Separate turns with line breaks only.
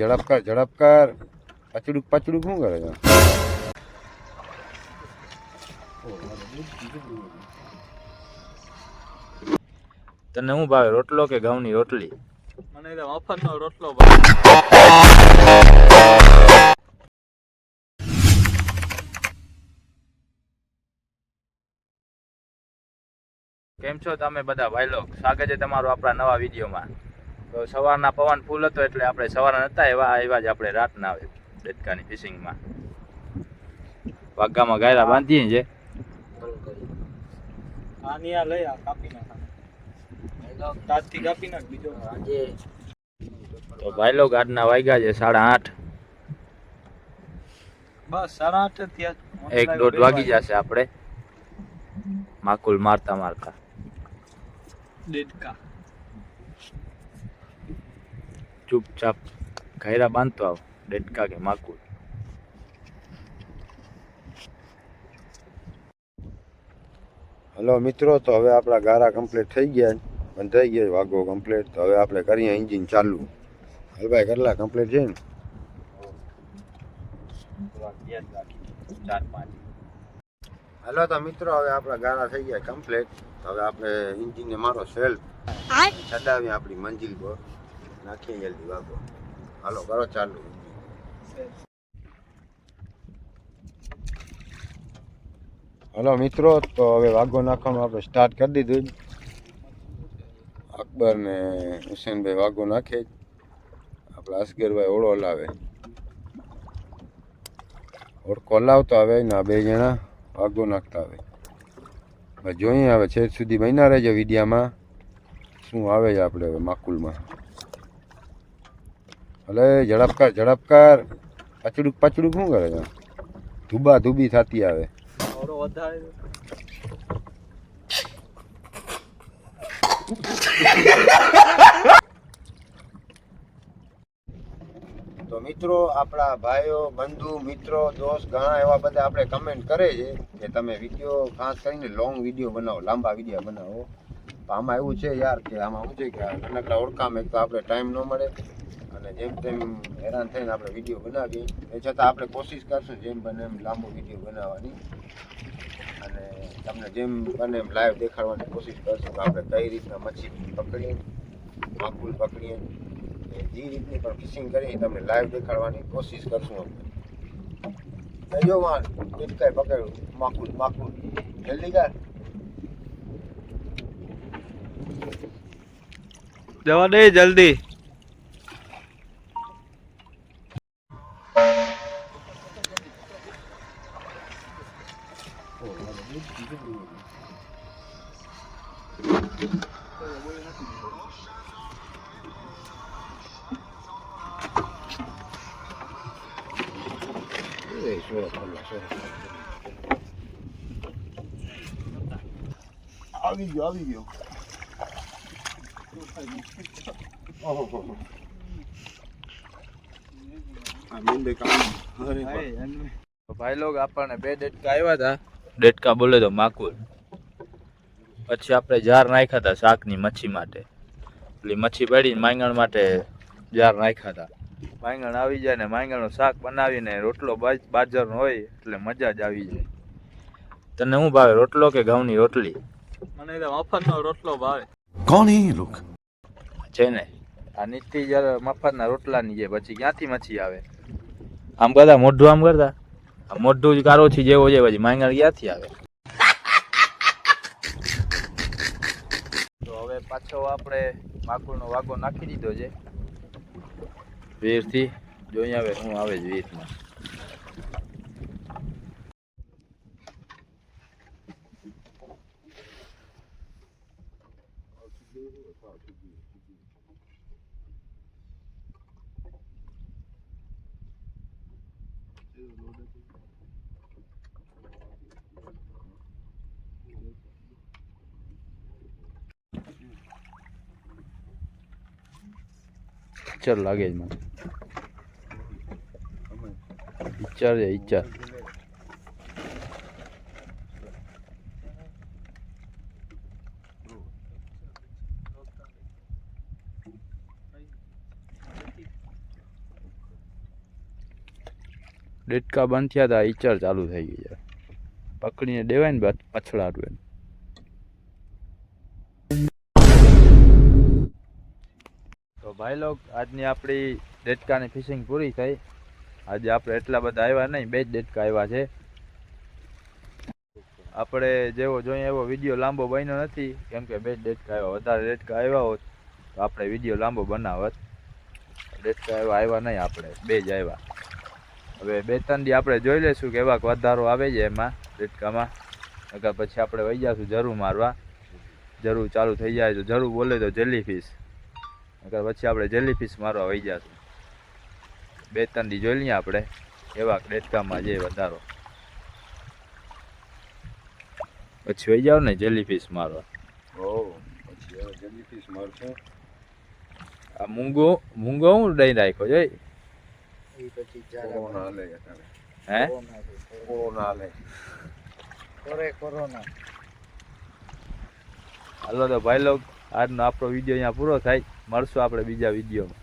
ઝડપ કર ઝડપ પચડુક પચડુક શું કરે છે?
તને શું ભાવે રોટલો કે ઘઉંની રોટલી?
મને તો મફતનો રોટલો ભાવે.
કેમ છો તમે બધા ભાઈ લોક સ્વાગત છે તમારું આપણા નવા વિડીયોમાં. તો સવારના પવન ફૂલ હતો એટલે આપણે સવારના નતા એવા એવા જ આપણે રાતના આવે ડેટકાની ફિશિંગમાં વાઘામાં ગાયરા બાંધીએ છે.
આની લઈ આ કાપી નાખ તાજથી કાપી નાખ બીજો.
તો ભાઈ લોક આજના વાગ્યા છે સાડા આઠ.
બસ સાડા આઠ ત્યાં
એક દોઢ વાગી જશે આપણે. માકુલ મારતા મારતા.
દેડકા
ચૂપચાપ ઘાયરા બાંધતો આવ ડેટકા કે માકુલ
હલો મિત્રો તો હવે આપણા ગારા કમ્પ્લીટ થઈ ગયા. બંધાઈ ગયા વાગો કમ્પ્લીટ તો હવે આપણે કરીએ એન્જિન ચાલુ. હલભાઈ કેટલા કમ્પ્લીટ છે ને?
ચાર પાંચ
હલો તો મિત્રો હવે આપણા ગારા થઈ ગયા કમ્પ્લીટ હવે આપણે એન્જિનને મારો સેલ ચડાવીએ આપણી મંજિલ પર. નાખીએ જલ્દી વાઘો હાલો કરો ચાલુ હલો મિત્રો, તો હવે વાઘો નાખવાનું આપણે સ્ટાર્ટ કરી દીધું. અકબર ને હુસેનભાઈ વાઘો નાખે. આપણે અસગરભાઈ ઓળો લાવે ઓળખો લાવતો આવે ને આ બે જણા વાઘો નાખતા આવે. જોઈએ હવે છેક સુધી બન્યા રહેજો વિડીયામાં. શું આવે છે આપણે હવે માકુલમાં? ભલે ઝડપકાર ઝડપકાર. ઝડપ કર પચડુક પચડુક શું કરે છે? ધુબા ધુબી થતી આવે. તો મિત્રો આપણા ભાઈઓ બંધુ મિત્રો દોસ્ત ઘણા એવા બધા આપણે કમેન્ટ કરે છે કે તમે વીડિયો ખાસ કરીને લોંગ વીડિયો બનાવો લાંબા વીડિયો બનાવો. તો આમાં એવું છે યાર કે આમાં શું છે કે નાનકડા ઓળખામ એક તો આપણે ટાઈમ ન મળે. અને જેમ તેમ હેરાન થઈને આપણે વીડિયો બનાવીએ. એ છતાં આપણે કોશિશ કરશું જેમ બને એમ લાંબો વીડિયો બનાવવાની. અને તમને જેમ બને એમ લાઈવ દેખાડવાની કોશિશ કરશું કે આપણે કઈ રીતના મચ્છી પકડીએ માકુલ પકડીએ. એ જે રીતની પણ ફિશિંગ કરી તમને લાઈવ દેખાડવાની કોશિશ કરશું અમે. જો વાન દેડકાઈ પકડ્યું. માકુલ માકુલ જલ્દી કર.
જવા દે જલ્દી.
આવી ગયો આવી ગયો
ભાઈ લોગ આપણને બે ડેટકા આવ્યા હતા ડેટકા બોલે તો માકુલ. પછી આપણે જાર નાખ્યા હતા શાકની મચ્છી માટે. એટલે મચ્છી પડીને માંગણ માટે જાર નાખ્યા હતા. માંગણ આવી જાય ને માંગણનું શાક બનાવીને રોટલો બાજરનો હોય એટલે મજા જ આવી જાય. તને હું ભાવે રોટલો કે ઘઉંની રોટલી?
મને તો મફતનો રોટલો ભાવે.
કોણ એ લોક?
છે ને. આ નીતિ જ્યારે મફતના રોટલાની જે પછી ક્યાંથી મચ્છી આવે? આમ કરતા મોઢું આમ કરતા? મોઢું જ કારોથી જેવો છે પછી માંગણ ક્યાંથી આવે? પાછો આપણે માકુલનો વાગો નાખી દીધો છે. વીરથી જોઈ આવે હું આવે જ વીરમાં. ઈચ્છર લાગે છે મને. ઈચ્છર છે ઈચ્છર ડેટકા બંધ થયા હતા ઈચર ચાલુ થઈ ગઈ છે. પકડીને દેવાય ને બસ પછડાડું એને. ભાઈ લોક આજની આપણી ડેટકાની ફિશિંગ પૂરી થઈ. આજે આપણે એટલા બધા આવ્યા નહીં, બે જ ડેટકા આવ્યા છે. આપણે જેવો જોઈએ એવો વીડિયો લાંબો બન્યો નથી, કેમ કે બે જ ડેટકા આવ્યા. વધારે ડેટકા આવ્યા હોત, તો આપણે વીડિયો લાંબો બનાવત. ડેટકા એવા આવ્યા નહીં આપણે, બે જ આવ્યા. હવે બે ત્રણ દી આપણે જોઈ લઈશું કે એવા વધારો આવે છે એમાં, ડેટકામાં. નકર પછી આપણે વહી જઈશું જરૂર મારવા. જરૂર ચાલુ થઈ જાય તો જરૂર બોલે તો જેલી ફિશ નકર પછી આપણે જેલી ફિશ મારવા વહી જશું. બે ત્રણ દી જોઈ લઈએ આપણે એવા ડેટકામાં જે વધારો. પછી વહી જાવ ને જેલી ફિશ મારવા.
ઓ પછી હવે જલ્દી ફીસ
આ મૂંગો મૂંગો હું દઈ રાખ્યો જોઈ
એ પછી
હાલે
હે?
કોરોના હાલે.
કોરોના
હાલો. તો ભાઈ લોગ આજનો આપણો વીડિયો અહીંયા પૂરો થાય. મળશું આપણે બીજા વિડીયોમાં.